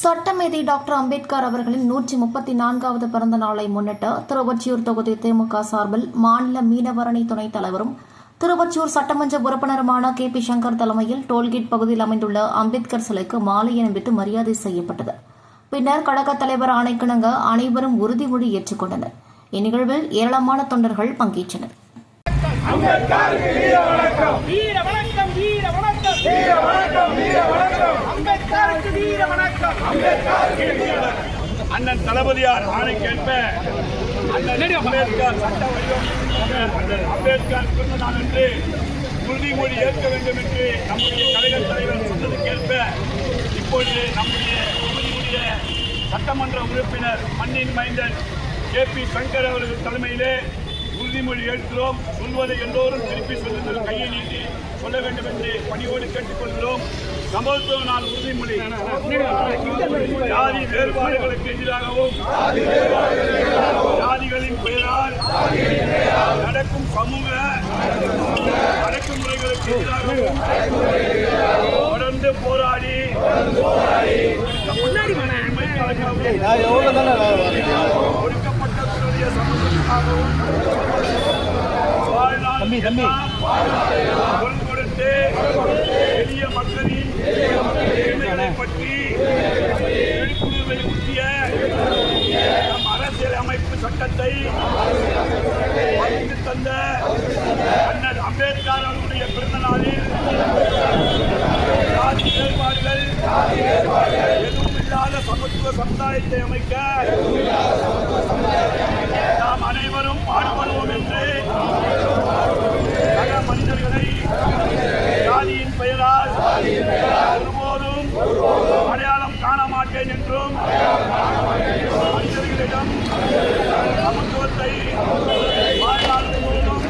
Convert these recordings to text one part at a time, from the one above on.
சட்டமேதை டாக்டர் அம்பேத்கர் அவர்களின் நூற்றி முப்பத்தி நான்காவது பிறந்த நாளை முன்னிட்டு திருவொற்றியூர் தொகுதி திமுக சார்பில் மாநில மீனவரணி துணைத் தலைவரும் திருவொற்றியூர் சட்டமன்ற உறுப்பினருமான கே பி சங்கர் தலைமையில் டோல்கேட் பகுதியில் அமைந்துள்ள அம்பேத்கர் சிலைக்கு மாலை அணிவித்து மரியாதை செய்யப்பட்டது. பின்னர் கழகத் தலைவர் ஆணைக்கிணங்க அனைவரும் உறுதிமொழி ஏற்றுக்கொண்டனர். இந்நிகழ்வில் ஏராளமான தொண்டர்கள் பங்கேற்றனர். அண்ணன் தளபதியார் ஆணைக்கேற்ப அண்ணன் அம்பேத்கர் சட்ட வடிவம். அம்பேத்கர் பிறந்த நாள் என்று உறுதிமொழி ஏற்க வேண்டும் என்று நம்முடைய கழக தலைவர் சொன்னதுக்கேற்ப இப்பொழுது நம்முடைய தொகுதியுடைய சட்டமன்ற உறுப்பினர் மண்ணின் மைந்தன் கே பி சங்கர் அவர்கள் தலைமையிலே உறுதிமொழி ஏற்கிறோம். சொல்வதை எல்லோரும் திருப்பி சொல்லுங்கள். கையை நீட்டி சொல்ல வேண்டும் என்று பணியோடு கேட்டுக்கொள்கிறோம். சமத்துவ நாள் உறுதிமொழி ஜாதி வேறுபாடுகளுக்கு எதிராகவும் ஜாதிகளின் பெயரால் நடக்கும் சமூக அடக்குமுறைகளுக்கு எதிராகவும் தொடர்ந்து போராடி ஒடுக்கப்பட்டவர்களுடைய சமூகத்துக்காகவும் வாழ்நாள் கொடுத்து எளிய மக்களின் உரிமைகளை பற்றி விழிப்புணர்வை ஊட்டிய நம் அரசியல் அமைப்பு சட்டத்தை வகுத்து தந்த அண்ணன் அம்பேத்கர் அவருடைய பிறந்த நாளில் ஜாதி வேறுபாடுகள் எதுவும் இல்லாத சமத்துவ சமுதாயத்தை அமைக்க மனிதர்களிடம் சமத்துவத்தை வாழ்நாள் முழுவதும்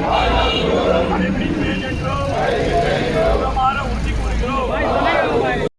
கடைபிடிப்பேன் என்றும்